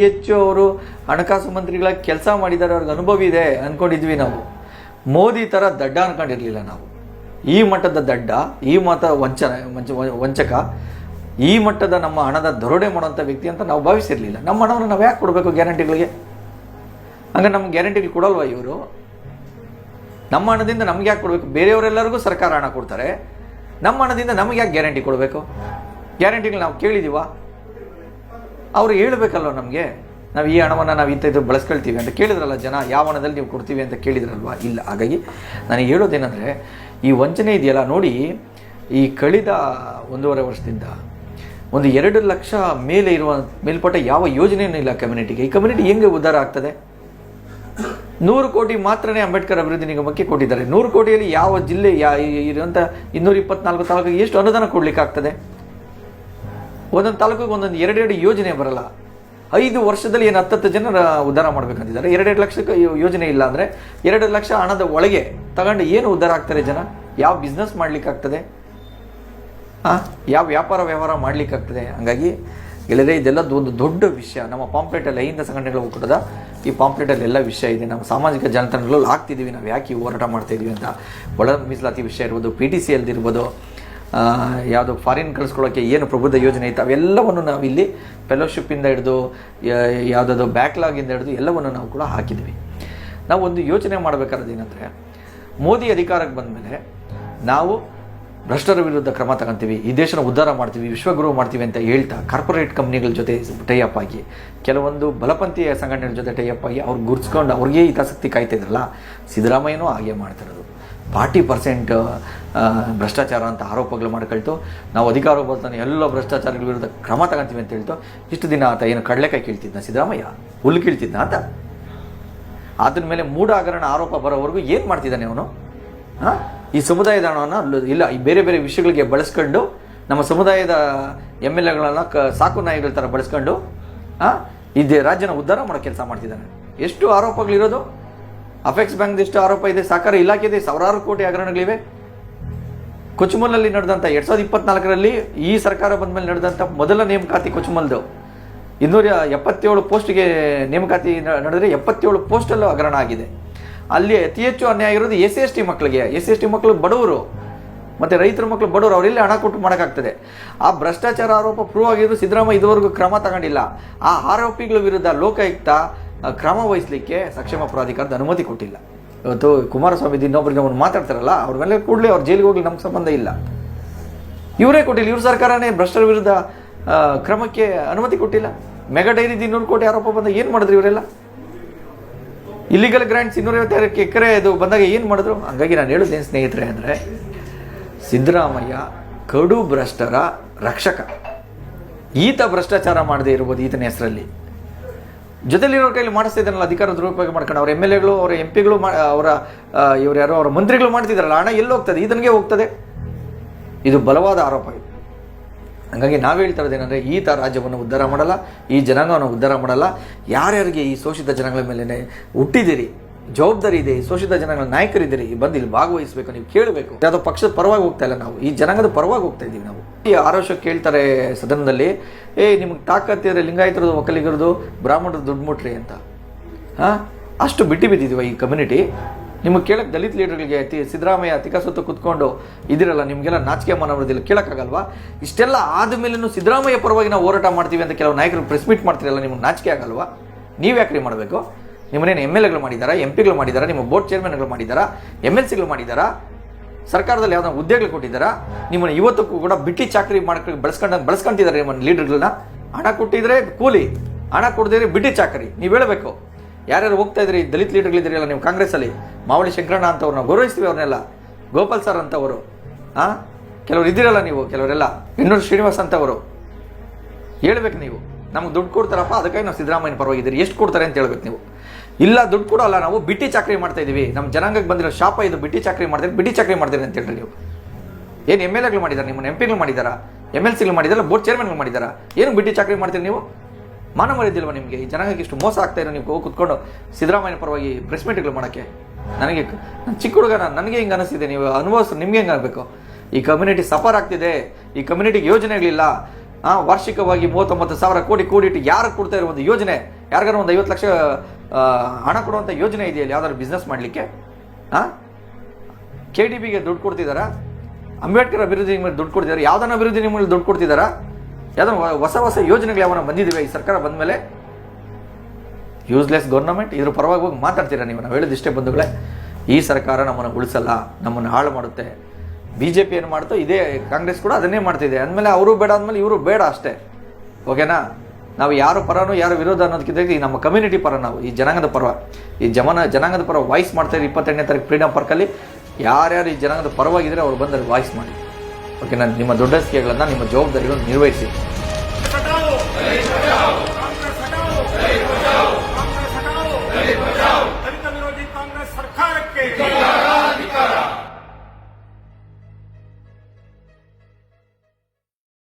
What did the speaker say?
ಹೆಚ್ಚು ಅವರು ಹಣಕಾಸು ಮಂತ್ರಿಗಳ ಕೆಲಸ ಮಾಡಿದ್ದಾರೆ, ಅವ್ರಿಗೆ ಅನುಭವ ಇದೆ ಅಂದ್ಕೊಂಡಿದ್ವಿ ನಾವು. ಮೋದಿ ಥರ ದಡ್ಡ ಅನ್ಕೊಂಡಿರಲಿಲ್ಲ ನಾವು. ಈ ಮಟ್ಟದ ದಡ್ಡ, ಈ ಮತ ವಂಚನ, ವಂಚ- ವಂಚಕ, ಈ ಮಟ್ಟದ ನಮ್ಮ ಹಣದ ದರೋಡೆ ಮಾಡುವಂಥ ವ್ಯಕ್ತಿ ಅಂತ ನಾವು ಭಾವಿಸಿರಲಿಲ್ಲ. ನಮ್ಮ ಹಣವನ್ನು ನಾವು ಯಾಕೆ ಕೊಡಬೇಕು ಗ್ಯಾರಂಟಿಗಳಿಗೆ? ಹಂಗೆ ನಮ್ಗೆ ಗ್ಯಾರಂಟಿಗಳು ಕೊಡಲ್ವ ಇವರು? ನಮ್ಮ ಹಣದಿಂದ ನಮ್ಗೆ ಯಾಕೆ ಕೊಡಬೇಕು? ಬೇರೆಯವರೆಲ್ಲರಿಗೂ ಸರ್ಕಾರ ಹಣ ಕೊಡ್ತಾರೆ. ನಮ್ಮ ಹಣದಿಂದ ನಮಗೆ ಯಾಕೆ ಗ್ಯಾರಂಟಿ ಕೊಡಬೇಕು? ಗ್ಯಾರಂಟಿಗಳು ನಾವು ಕೇಳಿದೀವಾ? ಅವ್ರು ಹೇಳಬೇಕಲ್ವ ನಮಗೆ? ನಾವು ಈ ಹಣವನ್ನು ನಾವು ಇಂಥ ಇದು ಬಳಸ್ಕೊಳ್ತೀವಿ ಅಂತ ಕೇಳಿದ್ರಲ್ಲ ಜನ, ಯಾವ ಹಣದಲ್ಲಿ ನೀವು ಕೊಡ್ತೀವಿ ಅಂತ ಕೇಳಿದ್ರಲ್ವ? ಇಲ್ಲ. ಹಾಗಾಗಿ ನನಗೆ ಹೇಳೋದೇನೆಂದರೆ, ಈ ವಂಚನೆ ಇದೆಯಲ್ಲ ನೋಡಿ, ಈ ಕಳೆದ ಒಂದೂವರೆ ವರ್ಷದಿಂದ ಒಂದು ಎರಡು ಲಕ್ಷ ಮೇಲೆ ಇರುವ, ಮೇಲ್ಪಟ್ಟ ಯಾವ ಯೋಜನೆಯೂ ಇಲ್ಲ ಕಮ್ಯುನಿಟಿಗೆ. ಈ ಕಮ್ಯುನಿಟಿ ಹೆಂಗೆ ಉದ್ಧಾರ ಆಗ್ತದೆ? ನೂರು ಕೋಟಿ ಮಾತ್ರನೇ ಅಂಬೇಡ್ಕರ್ ಅಭಿವೃದ್ಧಿ ನಿಗಮಕ್ಕೆ ಕೊಟ್ಟಿದ್ದಾರೆ. ನೂರು ಕೋಟಿಯಲ್ಲಿ ಯಾವ ಜಿಲ್ಲೆ, ಯಾ ಇರುವಂಥ ಇನ್ನೂರ ಇಪ್ಪತ್ನಾಲ್ಕು ತಾಲೂಕಿಗೆ ಎಷ್ಟು ಅನುದಾನ ಕೊಡ್ಲಿಕ್ಕೆ ಆಗ್ತದೆ ಒಂದೊಂದು ತಾಲೂಕಿಗೆ ಒಂದೊಂದು ಎರಡೆರಡು ಯೋಜನೆ ಬರಲ್ಲ. ಐದು ವರ್ಷದಲ್ಲಿ ಏನು ಹತ್ತತ್ತು ಜನರ ಉದ್ಧಾರ ಮಾಡ್ಬೇಕಂತಿದ್ದಾರೆ. ಎರಡೆರಡು ಲಕ್ಷಕ್ಕೆ ಯೋಜನೆ ಇಲ್ಲ ಅಂದರೆ ಎರಡು ಲಕ್ಷ ಹಣದ ಒಳಗೆ ತಗೊಂಡು ಏನು ಉದ್ಧಾರ ಆಗ್ತಾರೆ ಜನ? ಯಾವ ಬಿಸ್ನೆಸ್ ಮಾಡ್ಲಿಕ್ಕಾಗ್ತದೆ? ಯಾವ ವ್ಯಾಪಾರ ವ್ಯವಹಾರ ಮಾಡ್ಲಿಕ್ಕಾಗ್ತದೆ? ಹಾಗಾಗಿ ಗೆಳೆಯರೆ ಇದೆಲ್ಲ ಒಂದು ದೊಡ್ಡ ವಿಷಯ. ನಮ್ಮ ಪಾಂಪ್ಲೆಟಲ್ಲಿ ಅಹಿಂದ ಸಂಘಟನೆಗಳ ಒಕ್ಕೂಟದ ಈ ಪಾಂಪ್ಲೆಟಲ್ಲಿ ಎಲ್ಲ ವಿಷಯ ಇದೆ. ನಮ್ಮ ಸಾಮಾಜಿಕ ಜಾಲತಾಣಗಳಲ್ಲಿ ಹಾಕ್ತಿದ್ದೀವಿ. ನಾವು ಯಾಕೆ ಹೋರಾಟ ಮಾಡ್ತಾ ಅಂತ. ಒಳ ಮೀಸಲಾತಿ ವಿಷಯ ಇರ್ಬೋದು ಪಿ ಟಿ ಸಿ ಇರ್ಬೋದು ಯಾವುದು ಫಾರಿನ್ ಕಳಿಸ್ಕೊಳ್ಳೋಕ್ಕೆ ಏನು ಪ್ರಬುದ್ಧ ಯೋಜನೆ ಐತೆ, ಅವೆಲ್ಲವನ್ನು ನಾವಿಲ್ಲಿ ಫೆಲೋಶಿಪ್ಪಿಂದ ಹಿಡಿದು ಯಾವುದಾದ್ರು ಬ್ಯಾಕ್ಲಾಗಿಂದ ಹಿಡಿದು ಎಲ್ಲವನ್ನು ನಾವು ಕೂಡ ಹಾಕಿದ್ವಿ. ನಾವು ಒಂದು ಯೋಚನೆ ಮಾಡಬೇಕಾದ್ರೆ ಏನಂದರೆ, ಮೋದಿ ಅಧಿಕಾರಕ್ಕೆ ಬಂದಮೇಲೆ ನಾವು ಭ್ರಷ್ಟರ ವಿರುದ್ಧ ಕ್ರಮ ತಗೊಂತೀವಿ, ಈ ದೇಶನ ಉದ್ಧಾರ ಮಾಡ್ತೀವಿ, ವಿಶ್ವಗುರು ಮಾಡ್ತೀವಿ ಅಂತ ಹೇಳ್ತಾ ಕಾರ್ಪೊರೇಟ್ ಕಂಪ್ನಿಗಳ ಜೊತೆ ಟೈಅಪ್ ಆಗಿ, ಕೆಲವೊಂದು ಬಲಪಂಥೀಯ ಸಂಘಟನೆಗಳ ಜೊತೆ ಟೈಅಪ್ ಆಗಿ ಅವ್ರು ಗುರ್ಸ್ಕೊಂಡು ಅವ್ರಿಗೆ ಹಿತಾಸಕ್ತಿ ಕಾಯ್ತಾ ಇದ್ರಲ್ಲ, ಸಿದ್ದರಾಮಯ್ಯನೂ ಹಾಗೆ ಮಾಡ್ತಿರೋದು ಫಾರ್ಟಿ ಪರ್ಸೆಂಟ್ ಭ್ರಷ್ಟಾಚಾರ ಅಂತ ಆರೋಪಗಳು ಮಾಡ್ಕೊಳ್ತು. ನಾವು ಅಧಿಕಾರ ಬರ್ತಾನೆ ಎಲ್ಲ ಭ್ರಷ್ಟಾಚಾರಗಳ ವಿರುದ್ಧ ಕ್ರಮ ತಗೊಂತೀವಿ ಅಂತ ಹೇಳ್ತು. ಇಷ್ಟು ದಿನ ಆತ ಏನು ಕಡಲೆಕಾಯಿ ಕೀಳ್ತಿದ್ನ ಸಿದ್ದರಾಮಯ್ಯ? ಹುಲ್ಲು ಕೀಳ್ತಿದ್ನ ಆತ? ಅದ್ರ ಮೇಲೆ ಮೂಢ ಹಗರಣ ಆರೋಪ ಬರೋವರೆಗೂ ಏನು ಮಾಡ್ತಿದ್ದಾನೆ ಅವನು? ಹಾಂ ಈ ಸಮುದಾಯದ ಹಣವನ್ನು ಇಲ್ಲ, ಈ ಬೇರೆ ಬೇರೆ ವಿಷಯಗಳಿಗೆ ಬಳಸ್ಕೊಂಡು, ನಮ್ಮ ಸಮುದಾಯದ ಎಂ ಎಲ್ ಎಗಳನ್ನ ಕ ಸಾಕು ನಾಯಿಗಳ ಥರ ಬಳಸ್ಕೊಂಡು ಹಾಂ ಇದೇ ರಾಜ್ಯನ ಉದ್ಧಾರ ಮಾಡೋ ಕೆಲಸ ಮಾಡ್ತಿದ್ದಾನೆ. ಎಷ್ಟು ಆರೋಪಗಳಿರೋದು? ಅಫೆಕ್ಸ್ ಬ್ಯಾಂಕ್ ಎಷ್ಟು ಆರೋಪ ಇದೆ, ಸಹಕಾರ ಇಲಾಖೆದೆ ಸಾವಿರಾರು ಕೋಟಿ ಹಗರಣಗಳಿವೆ. ಕೊಚ್ಚುಮಲಲ್ಲಿ ನಡೆದಂಥ ಎರಡ್ ಸಾವಿರದ ಇಪ್ಪತ್ನಾಲ್ಕರಲ್ಲಿ ಈ ಸರ್ಕಾರ ಬಂದ ಮೇಲೆ ನಡೆದಂಥ ಮೊದಲ ನೇಮಕಾತಿ ಕೊಚುಮಲ್ದು. ಇನ್ನೂರ ಎಪ್ಪತ್ತೇಳು ಪೋಸ್ಟ್ಗೆ ನೇಮಕಾತಿ ನಡೆದರೆ ಎಪ್ಪತ್ತೇಳು ಪೋಸ್ಟಲ್ಲೂ ಹಗರಣ ಆಗಿದೆ. ಅಲ್ಲಿ ಅತಿ ಹೆಚ್ಚು ಅನ್ಯಾಯ ಇರೋದು ಎಸ್ ಎಸ್ ಟಿ ಮಕ್ಕಳಿಗೆ ಎಸ್ ಎಸ್ ಟಿ ಮಕ್ಕಳು ಬಡವರು. ಮತ್ತು ರೈತರ ಮಕ್ಕಳು ಬಡವರು, ಅವರೆಲ್ಲ ಹಣ ಕೊಟ್ಟು ಮಾಡೋಕ್ಕಾಗ್ತದೆ. ಆ ಭ್ರಷ್ಟಾಚಾರ ಆರೋಪ ಪ್ರೂವ್ ಆಗಿದ್ದು ಸಿದ್ದರಾಮಯ್ಯ ಇದುವರೆಗೂ ಕ್ರಮ ತಗೊಂಡಿಲ್ಲ. ಆ ಆರೋಪಿಗಳ ವಿರುದ್ಧ ಲೋಕಾಯುಕ್ತ ಕ್ರಮ ವಹಿಸಲಿಕ್ಕೆ ಸಕ್ಷಮ ಪ್ರಾಧಿಕಾರದ ಅನುಮತಿ ಕೊಟ್ಟಿಲ್ಲ. ಇವತ್ತು ಕುಮಾರಸ್ವಾಮಿ ಇನ್ನೊಬ್ಬರಿಗೆ ಅವ್ರು ಮಾತಾಡ್ತಾರಲ್ಲ, ಅವ್ರ ಮೇಲೆ ಕೂಡಲೇ ಅವ್ರು ಜೈಲಿಗೆ ಹೋಗ್ಲಿ ನಮ್ಗೆ ಸಂಬಂಧ ಇಲ್ಲ. ಇವರೇ ಕೊಟ್ಟಿಲ್ಲ, ಇವ್ರ ಸರ್ಕಾರನೇ ಭ್ರಷ್ಟರ ವಿರುದ್ಧ ಕ್ರಮಕ್ಕೆ ಅನುಮತಿ ಕೊಟ್ಟಿಲ್ಲ. ಮೆಗಾ ಡೈರಿ ಇನ್ನೂರು ಕೋಟಿ ಆರೋಪ ಬಂದಾಗ ಏನು ಮಾಡಿದ್ರು ಇವರೆಲ್ಲ? ಇಲ್ಲಿಗಲ್ ಗ್ರ್ಯಾಂಡ್ಸ್ ಇನ್ನೂರೈವತ್ತಾರು ಎಕರೆ ಅದು ಬಂದಾಗ ಏನು ಮಾಡಿದ್ರು? ಹಂಗಾಗಿ ನಾನು ಹೇಳೋದೇನು ಸ್ನೇಹಿತರೆ ಅಂದರೆ, ಸಿದ್ದರಾಮಯ್ಯ ಕಡು ಭ್ರಷ್ಟರ ರಕ್ಷಕ. ಈತ ಭ್ರಷ್ಟಾಚಾರ ಮಾಡದೇ ಇರ್ಬೋದು ಈತನ ಹೆಸರಲ್ಲಿ. ಜೊತೆಲಿರೋ ಕೈಲಿ ಮಾಡಿಸ್ತಾ ಇದ್ದಾರಲ್ಲ ಅಧಿಕಾರ ದುರುಪಯೋಗ ಮಾಡ್ಕೊಂಡು ಅವ್ರ ಎಂ ಎಲ್ ಎಗಳು, ಅವರ ಎಂ ಪಿಗಳು ಅವರ ಇವ್ರು ಯಾರೋ ಅವರ ಮಂತ್ರಿಗಳು ಮಾಡ್ತಿದ್ದಾರಲ್ಲ, ಹಣ ಎಲ್ಲಿ ಹೋಗ್ತದೆ? ಇದನ್ಗೆ ಹೋಗ್ತದೆ. ಇದು ಬಲವಾದ ಆರೋಪ ಇದು. ಹಂಗಾಗಿ ನಾವು ಹೇಳ್ತಾ ಇರೋದೇನೆಂದರೆ ಈ ತ ರಾಜ್ಯವನ್ನು ಉದ್ಧಾರ ಮಾಡಲ್ಲ, ಈ ಜನಾಂಗವನ್ನು ಉದ್ಧಾರ ಮಾಡಲ್ಲ. ಯಾರ್ಯಾರಿಗೆ ಈ ಶೋಷಿತ ಜನಗಳ ಮೇಲೆ ಹುಟ್ಟಿದಿರಿ ಜವಾಬ್ದಾರಿ ಇದೆ, ಶೋಷಿತ ಜನಗಳ ನಾಯಕರಿದ್ದೀರಿ ಬಂದು ಇಲ್ಲಿ ಭಾಗವಹಿಸಬೇಕು, ನೀವು ಕೇಳಬೇಕು. ಯಾವುದೋ ಪಕ್ಷದ ಪರವಾಗಿ ಹೋಗ್ತಾ ಇಲ್ಲ ನಾವು, ಈ ಜನಾಂಗದ ಪರವಾಗಿ ಹೋಗ್ತಾ ಇದ್ದೀವಿ ನಾವು. ಈ ಆರೋಶ ಕೇಳ್ತಾರೆ ಸದನದಲ್ಲಿ, ಏ, ನಿಮ್ಗೆ ತಾಕತ್ತಿದ್ರೆ ಲಿಂಗಾಯತರದು ಒಕ್ಕಲಿಗರದು ಬ್ರಾಹ್ಮಣರ ದುಡ್ಡು ಮುಟ್ರಿ ಅಂತ. ಹಾಂ? ಅಷ್ಟು ಬಿಟ್ಟು ಬಿದ್ದಿದ್ದೀವ ಈ ಕಮ್ಯುನಿಟಿ ನಿಮಗೆ ಕೇಳಕ್ಕೆ ದಲಿತ ಲೀಡರ್ಗಳಿಗೆ ತಿ, ಸಿದ್ದರಾಮಯ್ಯ ತಿಕ್ಕ ಸುತ್ತ ಕುತ್ಕೊಂಡು, ಇದಿರಲ್ಲ, ನಿಮಗೆಲ್ಲ ನಾಚಿಕೆ ಮನವರದಿಲ್ಲ ಕೇಳೋಕ್ಕಾಗಲ್ವಾ ಇಷ್ಟೆಲ್ಲ ಆದಮೇಲೂ ಸಿದ್ದರಾಮಯ್ಯ ಪರವಾಗಿ ನಾವು ಹೋರಾಟ ಮಾಡ್ತೀವಿ ಅಂತ ಕೆಲವು ನಾಯಕರು ಪ್ರೆಸ್ ಮೀಟ್ ಮಾಡ್ತಿರಲ್ಲ, ನಿಮ್ಗೆ ನಾಚಿಕೆ ಆಗಲ್ವಾ? ನೀವು ಯಾಕ್ರಿ ಮಾಡಬೇಕು? ನಿಮ್ಮನೇನು ಎಂ ಎಲ್ ಎಗಳು ಮಾಡಿದ್ದಾರಾ? ಎಂ ಪಿಗಳು ಮಾಡಿದಾರಾ ನಿಮ್ಮ ಬೋರ್ಡ್ ಚೇರ್ಮನ್ಗಳು ಮಾಡಿದ್ದಾರಾ? ಎಂ ಎಲ್ ಸಿಗಳು ಮಾಡಿದ್ದಾರಾ? ಸರ್ಕಾರದಲ್ಲಿ ಯಾವ್ದೋ ಹುದ್ದೆಗಳು ಕೊಟ್ಟಿದ್ದಾರಾ? ನಿಮ್ಮನ್ನು ಇವತ್ತಕ್ಕೂ ಕೂಡ ಬಿಟ್ಟಿ ಚಾಕರಿ ಮಾಡ್ಕೊಂಡು ಬೆಳೆಸ್ಕೊಂಡ ಬಳಸ್ಕೊಂತಿದ್ದಾರೆ ನಿಮ್ಮ ಲೀಡರ್ಗಳನ್ನ. ಹಣ ಕೊಟ್ಟಿದ್ರೆ ಕೂಲಿ, ಹಣ ಕೊಡದಿದ್ರೆ ಬಿಟ್ಟಿ ಚಾಕರಿ. ನೀವು ಹೇಳಬೇಕು. ಯಾರ್ಯಾರು ಹೋಗ್ತಾ ಇದ್ರಿ? ದಲಿತ ಲೀಡರ್ಗಳಿದ್ದೀರಲ್ಲ ನೀವು ಕಾಂಗ್ರೆಸ್ಸಲ್ಲಿ. ಮಾವಳಿ ಶಂಕರಣ್ಣ ಅಂತವ್ರನ್ನ ಗೌರವಿಸ್ತೀವಿ ಅವ್ರನ್ನೆಲ್ಲ. ಗೋಪಾಲ್ ಸರ್ ಅಂತವರು. ಹಾಂ ಕೆಲವರು ಇದ್ದೀರಲ್ಲ ನೀವು, ಕೆಲವರೆಲ್ಲ. ಇನ್ನೂರು ಶ್ರೀನಿವಾಸ್ ಅಂತವರು. ಹೇಳ್ಬೇಕು ನೀವು. ನಮ್ಗೆ ದುಡ್ಡು ಕೊಡ್ತಾರಪ್ಪ, ಅದಕ್ಕಾಗಿ ನಾವು ಸಿದ್ದರಾಮಯ್ಯನ ಪರವಾಗಿದ್ದೀರಿ. ಎಷ್ಟು ಕೊಡ್ತಾರೆ ಅಂತ ಹೇಳ್ಬೇಕು ನೀವು. ಇಲ್ಲ, ದುಡ್ಡು ಕೊಡೋಲ್ಲ ನಾವು ಬಿಟ್ಟಿ ಚಾಕರಿ ಮಾಡ್ತಾ ಇದೀವಿ. ನಮ್ಮ ಜನಾಂಗಕ್ಕೆ ಬಂದಿರೋ ಶಾಪ ಇದು ಬಿಟ್ಟಿ ಚಾಕ್ರಿ ಮಾಡ್ತೀರಿ ಬಿಟ್ಟಿ ಚಾಕ್ರಿ ಮಾಡ್ತೀರಿ ಅಂತ ಹೇಳ್ರಿ ನೀವು. ಏನು ಎಂ ಎಲ್ ಎಗಳು ಮಾಡಿದ್ದಾರೆ ನಿಮ್ಮನ್ನು ಎಂ ಪಿಗಳು ಮಾಡಿದಾರಾ ಎಂ ಎಲ್ ಸಿಗಳು ಮಾಡಿದಾರ ಬೋರ್ಡ್ ಚೇರ್ಮನ್ಗಳು ಮಾಡಿದಾರಾ, ಏನು ಬಿಟ್ಟಿ ಚಾಕ್ರಿ ಮಾಡ್ತೀರಿ ನೀವು? ಮಾನ ನಿಮಗೆ? ಈ ಜನಾಂಗಕ್ಕೆ ಇಷ್ಟು ಮೋಸ ಆಗ್ತಾ ಇರೋ ನೀವು ಕುತ್ಕೊಂಡು ಸಿದ್ಧರಾಮಯ್ಯನ ಪರವಾಗಿ ಪ್ರೆಸ್ ಮೀಟ್ಗಳು ಮಾಡೋಕ್ಕೆ? ನನಗೆ ನಾನು ಚಿಕ್ಕ ಹುಡುಗನ ನಾನು ನನಗೆ ಹಿಂಗೆ ಅನಿಸ್ತಿದೆ ನೀವು? ಅನುಭವಿಸ್ ನಿಮ್ಗೆ ಹೆಂಗೆ ಆಗಬೇಕು? ಈ ಕಮ್ಯುನಿಟಿ ಸಫರ್ ಆಗ್ತಿದೆ. ಈ ಕಮ್ಯುನಿಟಿಗೆ ಯೋಜನೆಗಳಿಲ್ಲ ವಾರ್ಷಿಕವಾಗಿ ಮೂವತ್ತೊಂಬತ್ತು ಸಾವಿರ ಕೋಟಿ ಕೂಡಿಟ್ಟು ಯಾರು ಕೊಡ್ತಾ ಇರೋ ಒಂದು ಯೋಜನೆ? ಯಾರಿಗಾರು ಒಂದು ಐವತ್ತು ಲಕ್ಷ ಹಣ ಕೊಡುವಂಥ ಯೋಜನೆ ಇದೆಯಲ್ಲ, ಯಾವ್ದಾದ್ರು ಬಿಸ್ನೆಸ್ ಮಾಡಲಿಕ್ಕೆ? ಹಾಂ ಕೆ ಡಿ ಬಿಗೆ ದುಡ್ಡು ಕೊಡ್ತಿದ್ದಾರಾ ಅಂಬೇಡ್ಕರ್ ಅಭಿವೃದ್ಧಿ ಮೇಲೆ ದುಡ್ಡು ಕೊಡ್ತಿದ್ದಾರೆ ಯಾವ್ದಾನ ಅಭಿವೃದ್ಧಿ ನಿಮ್ಮಲ್ಲಿ ದುಡ್ಡು ಕೊಡ್ತಿದ್ದಾರಾ ಯಾವ್ದಾನ ಹೊಸ ಹೊಸ ಯೋಜನೆಗಳು ಯಾವನ ಬಂದಿದ್ದೀವಿ ಈ ಸರ್ಕಾರ ಬಂದ ಮೇಲೆ ಯೂಸ್ಲೆಸ್ ಗೌರ್ನಮೆಂಟ್ ಇದ್ರ ಪರವಾಗಿ ಹೋಗಿ ಮಾತಾಡ್ತೀರಾ ನೀವು? ನಾವು ಹೇಳಿದಿಷ್ಟೇ ಬಂಧುಗಳೇ. ಈ ಸರ್ಕಾರ ನಮ್ಮನ್ನು ಉಳಿಸಲ್ಲ, ನಮ್ಮನ್ನು ಹಾಳು ಮಾಡುತ್ತೆ. ಬಿ ಜೆ ಪಿ ಏನು ಮಾಡ್ತೋ, ಇದೇ ಕಾಂಗ್ರೆಸ್ ಕೂಡ ಅದನ್ನೇ ಮಾಡ್ತಿದೆ. ಅಂದಮೇಲೆ ಅವರು ಬೇಡ ಅಂದಮೇಲೆ ಇವರು ಬೇಡ ಅಷ್ಟೇ. ಓಕೆನಾ ನಾವು ಯಾರು ಪರನೋ, ಯಾರು ವಿರೋಧ ಅನ್ನೋದಕ್ಕಿಂತ ಈ ನಮ್ಮ ಕಮ್ಯುನಿಟಿ ಪರ ನಾವು, ಈ ಜನಾಂಗದ ಪರ. ಈ ಜಮನ, ಜನಾಂಗದ ಪರ ವಾಯ್ಸ್ ಮಾಡ್ತಾ ಮಾಡ್ತಾಯಿರಿ ಇಪ್ಪತ್ತೆಂಟನೇ ತಾರೀಕು ಫ್ರೀಡಮ್ ಪಾರ್ಕಲ್ಲಿ ಯಾರ್ಯಾರು ಈ ಜನಾಂಗದ ಪರವಾಗಿದ್ದರೆ ಅವ್ರು ಬಂದು ವಾಯ್ಸ್ ಮಾಡಿ. ಓಕೆ ನಾನು ನಿಮ್ಮ ದೊಡ್ಡ ನಿಮ್ಮ ಜವಾಬ್ದಾರಿಗಳನ್ನು ನಿರ್ವಹಿಸಿ.